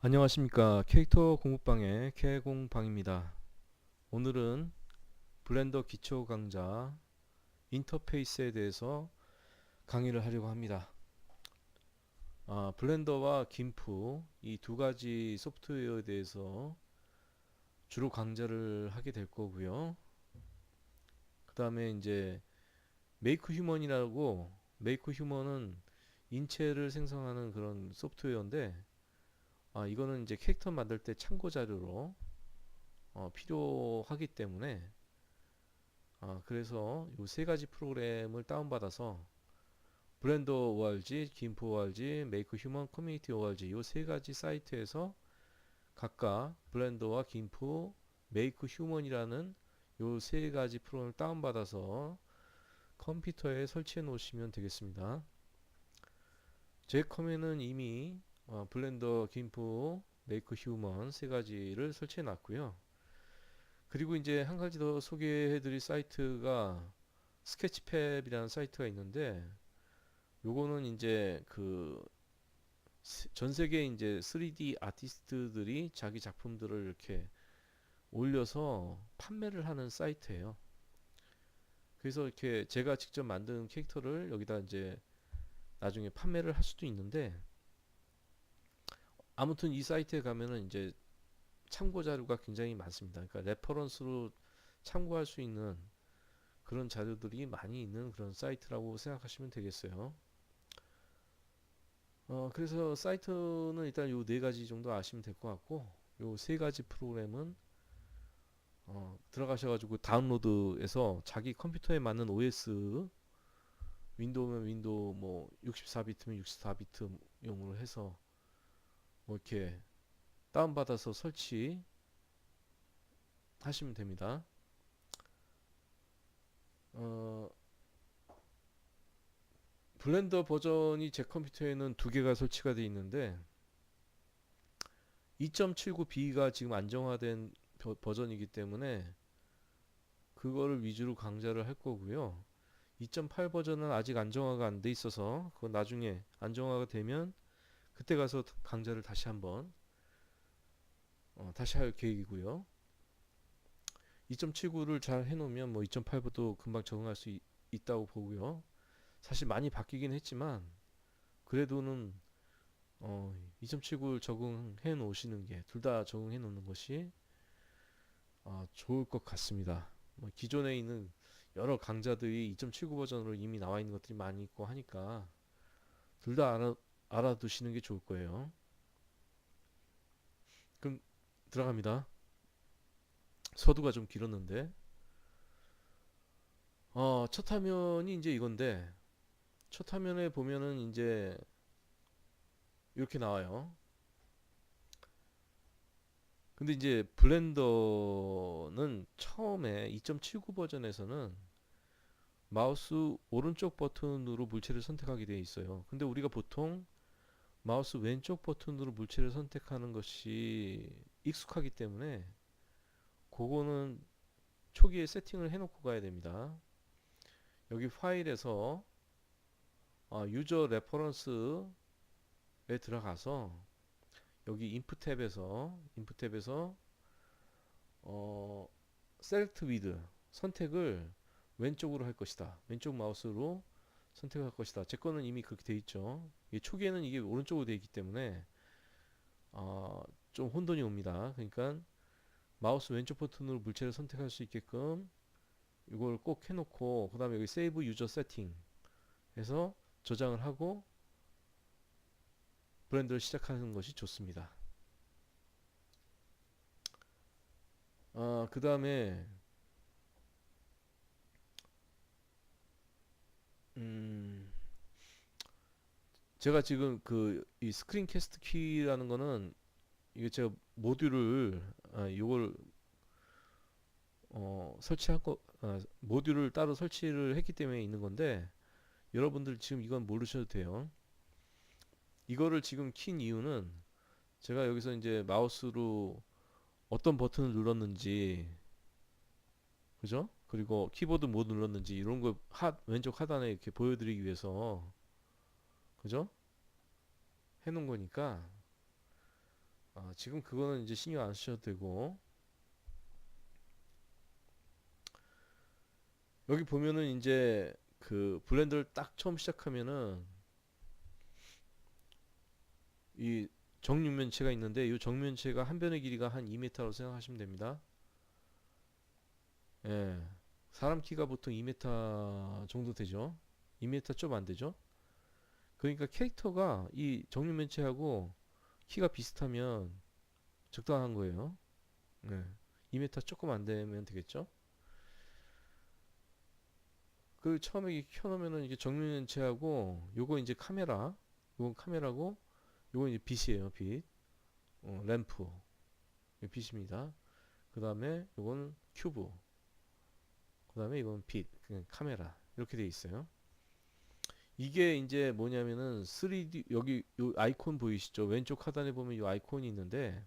안녕하십니까 캐릭터 공부방의 캐공방입니다. 오늘은 블렌더 기초 강좌 인터페이스에 대해서 강의를 하려고 합니다. 아, 블렌더와 김프 이 두 가지 소프트웨어에 대해서 주로 강좌를 하게 될 거고요. 그 다음에 이제 메이크 휴먼이라고 메이크 휴먼은 인체를 생성하는 그런 소프트웨어인데 아, 이거는 이제 캐릭터 만들 때 참고 자료로 어, 필요하기 때문에 아, 그래서 이 세 가지 프로그램을 다운받아서 브랜더 ORG, 김프 ORG, 메이크 휴먼 커뮤니티 ORG 이 세 가지 사이트에서 각각 블렌더와 김프, 메이크 휴먼이라는 이 세 가지 프로그램을 다운받아서 컴퓨터에 설치해 놓으시면 되겠습니다. 제 컴에는 이미 어, 블렌더, 김프, 메이크 휴먼 세 가지를 설치해 놨고요. 그리고 이제 한 가지 더 소개해 드릴 사이트가 스케치팹이라는 사이트가 있는데 요거는 이제 그 전 세계 이제 3D 아티스트들이 자기 작품들을 이렇게 올려서 판매를 하는 사이트예요. 그래서 이렇게 제가 직접 만든 캐릭터를 여기다 이제 나중에 판매를 할 수도 있는데 아무튼 이 사이트에 가면은 이제 참고 자료가 굉장히 많습니다. 그러니까 레퍼런스로 참고할 수 있는 그런 자료들이 많이 있는 그런 사이트라고 생각하시면 되겠어요. 어, 그래서 사이트는 일단 요 네 가지 정도 아시면 될 것 같고 요 세 가지 프로그램은 어, 들어가셔가지고 다운로드해서 자기 컴퓨터에 맞는 OS 윈도우면 윈도우 뭐 64비트면 64비트용으로 해서 뭐 이렇게 다운받아서 설치 하시면 됩니다. 어, 블렌더 버전이 제 컴퓨터에는 두 개가 설치가 되어 있는데 2.79B가 지금 안정화된 버, 버전이기 때문에 그거를 위주로 강좌를 할 거고요. 2.8 버전은 아직 안정화가 안 돼 있어서 그건 나중에 안정화가 되면 그때 가서 강좌를 다시 한번 어, 다시 할 계획이고요. 2.79를 잘 해놓으면 뭐 2.8보다 금방 적응할 수 있, 있다고 보고요. 사실 많이 바뀌긴 했지만 그래도는 어, 2.79를 적응해 놓으시는 게 둘 다 적응해 놓는 것이 어, 좋을 것 같습니다. 뭐 기존에 있는 여러 강좌들이 2.79 버전으로 이미 나와 있는 것들이 많이 있고 하니까 둘 다 알아, 알아두시는 게 좋을 거예요. 그럼 들어갑니다. 서두가 좀 길었는데 어, 첫 화면이 이제 이건데 첫 화면에 보면은 이제 이렇게 나와요. 근데 이제 블렌더는 처음에 2.79 버전에서는 마우스 오른쪽 버튼으로 물체를 선택하게 되어 있어요. 근데 우리가 보통 마우스 왼쪽 버튼으로 물체를 선택하는 것이 익숙하기 때문에 그거는 초기에 세팅을 해놓고 가야 됩니다. 여기 파일에서 어, 유저 레퍼런스에 들어가서 여기 인프 탭에서 인프 탭에서 어, 위드 선택을 왼쪽으로 할 것이다. 왼쪽 마우스로 선택할 것이다. 제 거는 이미 그렇게 돼 있죠. 이게 초기에는 이게 오른쪽으로 돼 있기 때문에 어, 좀 혼돈이 옵니다. 그러니까 마우스 왼쪽 버튼으로 물체를 선택할 수 있게끔 이걸 꼭 해놓고 그 다음에 여기 세이브 유저 세팅 해서 저장을 하고 브랜드를 시작하는 것이 좋습니다. 아, 그 다음에 음, 제가 지금 그 이 스크린 캐스트 키라는 거는 이게 제가 모듈을 아, 이걸 어, 설치한 거 아, 모듈을 따로 설치를 했기 때문에 있는 건데 여러분들 지금 이건 모르셔도 돼요. 이거를 지금 킨 이유는 제가 여기서 이제 마우스로 어떤 버튼을 눌렀는지 그죠? 그리고 키보드 뭐 눌렀는지 이런 거 하, 왼쪽 하단에 이렇게 보여드리기 위해서 그죠? 해놓은 거니까 아, 지금 그거는 이제 신경 안 쓰셔도 되고 여기 보면은 이제 그 블렌더를 딱 처음 시작하면은 이 정육면체가 있는데 이 정면체가 한 변의 길이가 한 2m라고 생각하시면 됩니다. 예. 사람 키가 보통 2m 정도 되죠. 2m 좀 안 되죠. 그러니까 캐릭터가 이 정육면체하고 키가 비슷하면 적당한 거예요. 네. 2m 조금 안 되면 되겠죠. 그 처음에 켜놓으면은 이게 정면체하고 요거 이제 카메라, 요건 카메라고 요건 이제 빛이에요, 빛. 어, 램프. 빛입니다. 그 다음에 요건 큐브. 그 다음에 이건 빛, 카메라. 이렇게 돼 있어요. 이게 이제 뭐냐면은 3D 여기 요 아이콘 보이시죠? 왼쪽 하단에 보면 요 아이콘이 있는데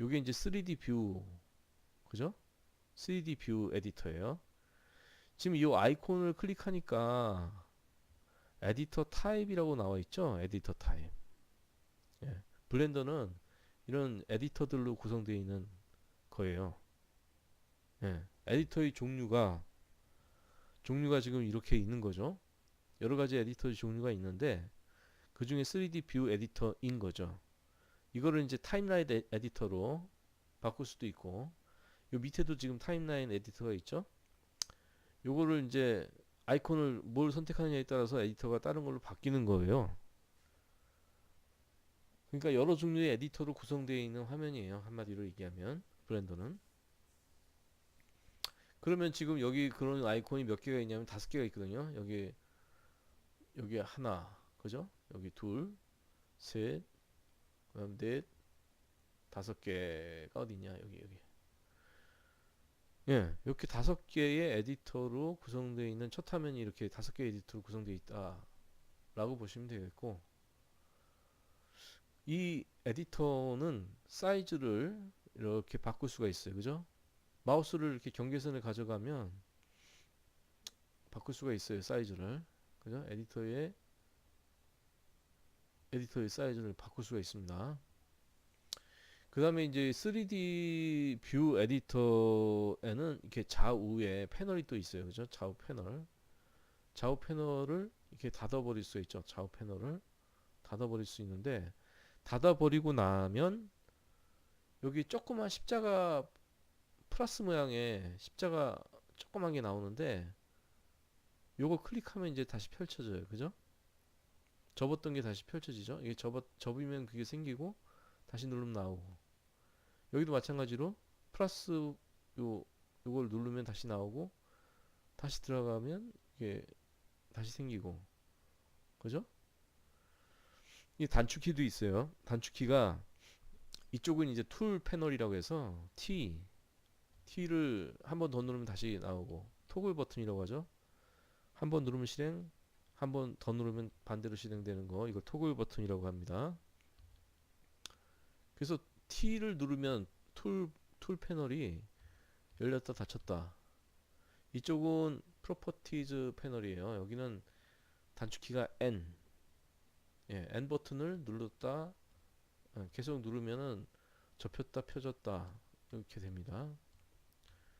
요게 이제 3D 뷰 그죠? 3D 뷰 에디터예요. 지금 이 아이콘을 클릭하니까 에디터 타입이라고 나와 있죠? 에디터 타입. 예. 블렌더는 이런 에디터들로 구성되어 있는 거예요. 예. 에디터의 종류가 종류가 지금 이렇게 있는 거죠. 여러 가지 에디터 종류가 있는데 그 중에 3D 뷰 에디터인 거죠. 이거를 이제 타임라인 에- 에디터로 바꿀 수도 있고 요 밑에도 지금 타임라인 에디터가 있죠. 요거를 이제 아이콘을 뭘 선택하느냐에 따라서 에디터가 다른 걸로 바뀌는 거예요. 그러니까 여러 종류의 에디터로 구성되어 있는 화면이에요. 한마디로 얘기하면 블렌더는. 그러면 지금 여기 그런 아이콘이 몇 개가 있냐면 다섯 개가 있거든요. 여기 여기 하나, 그죠? 여기 둘, 셋, 그다음 넷, 다섯 개가 어디 있냐? 여기 여기. 예, 이렇게 다섯 개의 에디터로 구성되어 있는 첫 화면이 이렇게 다섯 개의 에디터로 구성되어 있다라고 보시면 되겠고, 이 에디터는 사이즈를 이렇게 바꿀 수가 있어요, 그죠? 마우스를 이렇게 경계선을 가져가면 바꿀 수가 있어요, 사이즈를. 그죠? 에디터의 에디터의 사이즈를 바꿀 수가 있습니다. 그 다음에 이제 3D 뷰 에디터에는 이렇게 좌우에 패널이 또 있어요. 그죠? 좌우 패널. 좌우 패널을 이렇게 닫아버릴 수 있죠. 좌우 패널을 닫아버릴 수 있는데, 닫아버리고 나면, 여기 조그만 십자가 플러스 모양의 십자가 조그만 게 나오는데, 요거 클릭하면 이제 다시 펼쳐져요. 그죠? 접었던 게 다시 펼쳐지죠? 이게 접어, 접으면 그게 생기고, 다시 누르면 나오고. 여기도 마찬가지로 플러스 요 요걸 누르면 다시 나오고 다시 들어가면 이게 다시 생기고 그죠? 이 단축키도 있어요. 단축키가 이쪽은 이제 툴 패널이라고 해서 T T를 한 번 더 누르면 다시 나오고 토글 버튼이라고 하죠. 한 번 누르면 실행, 한 번 더 누르면 반대로 실행되는 거 이걸 토글 버튼이라고 합니다. 그래서 T를 누르면 툴, 툴 패널이 열렸다 닫혔다. 이쪽은 프로퍼티즈 패널이에요. 여기는 단축키가 N. 예, N 버튼을 눌렀다 어, 계속 누르면은 접혔다 펴졌다 이렇게 됩니다.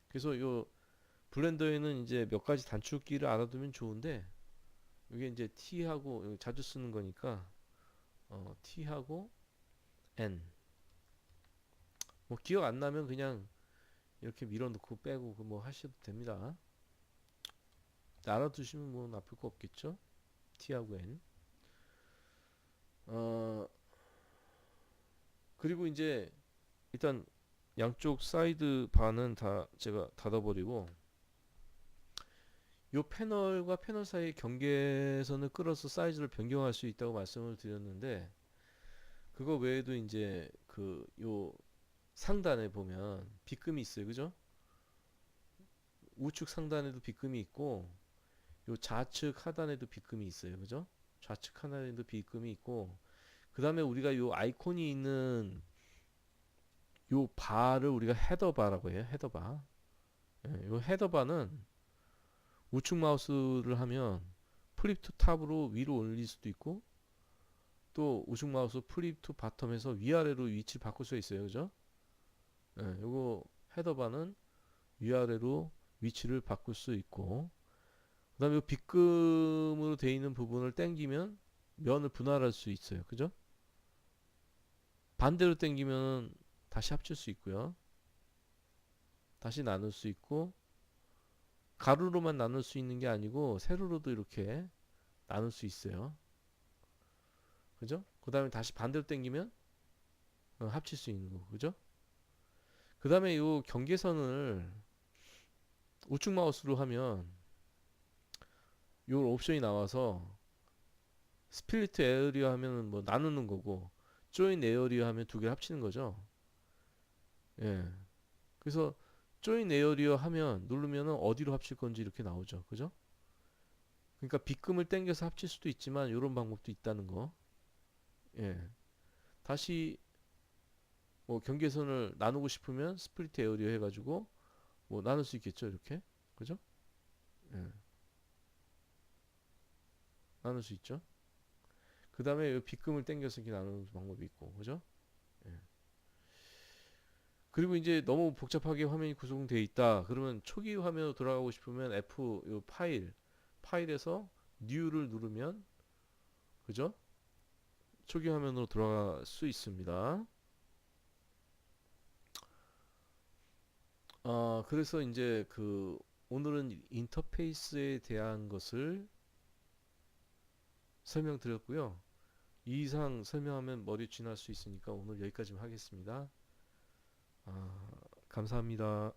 그래서 요 블렌더에는 이제 몇 가지 단축키를 알아두면 좋은데 이게 이제 T하고 자주 쓰는 거니까 어, T하고 N 뭐 기억 안 나면 그냥 이렇게 밀어넣고 빼고 그뭐 하셔도 됩니다. 알아두시면 뭐 나쁠 거 없겠죠? T하고 N. 어 그리고 이제 일단 양쪽 사이드 반은 다 제가 닫아버리고 요 패널과 패널 사이 경계선을 끌어서 사이즈를 변경할 수 있다고 말씀을 드렸는데 그거 외에도 이제 그 요 상단에 보면 빗금이 있어요. 그죠? 우측 상단에도 빗금이 있고 요 좌측 하단에도 빗금이 있어요. 그죠? 좌측 하단에도 빗금이 있고 그 다음에 우리가 요 아이콘이 있는 요 바를 우리가 헤더바라고 해요. 헤더바. 예, 요 헤더바는 우측 마우스를 하면 플립 투 탑으로 위로 올릴 수도 있고 또 우측 마우스 플립 투 바텀에서 위아래로 위치 바꿀 수 있어요. 그죠? 예, 요거 헤더바는 위아래로 위치를 바꿀 수 있고 그 다음에 요 빗금으로 되어 있는 부분을 당기면 면을 분할할 수 있어요. 그죠? 반대로 당기면 다시 합칠 수 있고요. 다시 나눌 수 있고 가로로만 나눌 수 있는 게 아니고 세로로도 이렇게 나눌 수 있어요. 그죠? 그 다음에 다시 반대로 당기면 어, 합칠 수 있는 거고, 그죠? 그 다음에 요 경계선을 우측 마우스로 하면 요 옵션이 나와서 스플리트 에어리어 하면은 뭐 나누는 거고 조인 에어리어 하면 두 개를 합치는 거죠. 예. 그래서 조인 에어리어 하면 누르면은 어디로 합칠 건지 이렇게 나오죠. 그죠? 그러니까 빗금을 당겨서 합칠 수도 있지만 이런 방법도 있다는 거. 예. 다시 뭐 경계선을 나누고 싶으면 스플리트 에어리어 해 가지고 뭐 나눌 수 있겠죠. 이렇게. 그죠? 예. 나눌 수 있죠. 그 다음에 빗금을 당겨서 이렇게 나누는 방법이 있고. 그죠? 예. 그리고 이제 너무 복잡하게 화면이 구성되어 있다. 그러면 초기 화면으로 돌아가고 싶으면 F 요 파일 파일에서 New를 누르면 그죠? 초기 화면으로 돌아갈 수 있습니다. 아, 그래서 이제 그 오늘은 인터페이스에 대한 것을 설명드렸고요. 이 이상 설명하면 머리 쥐날 수 있으니까 오늘 여기까지 하겠습니다. 아, 감사합니다.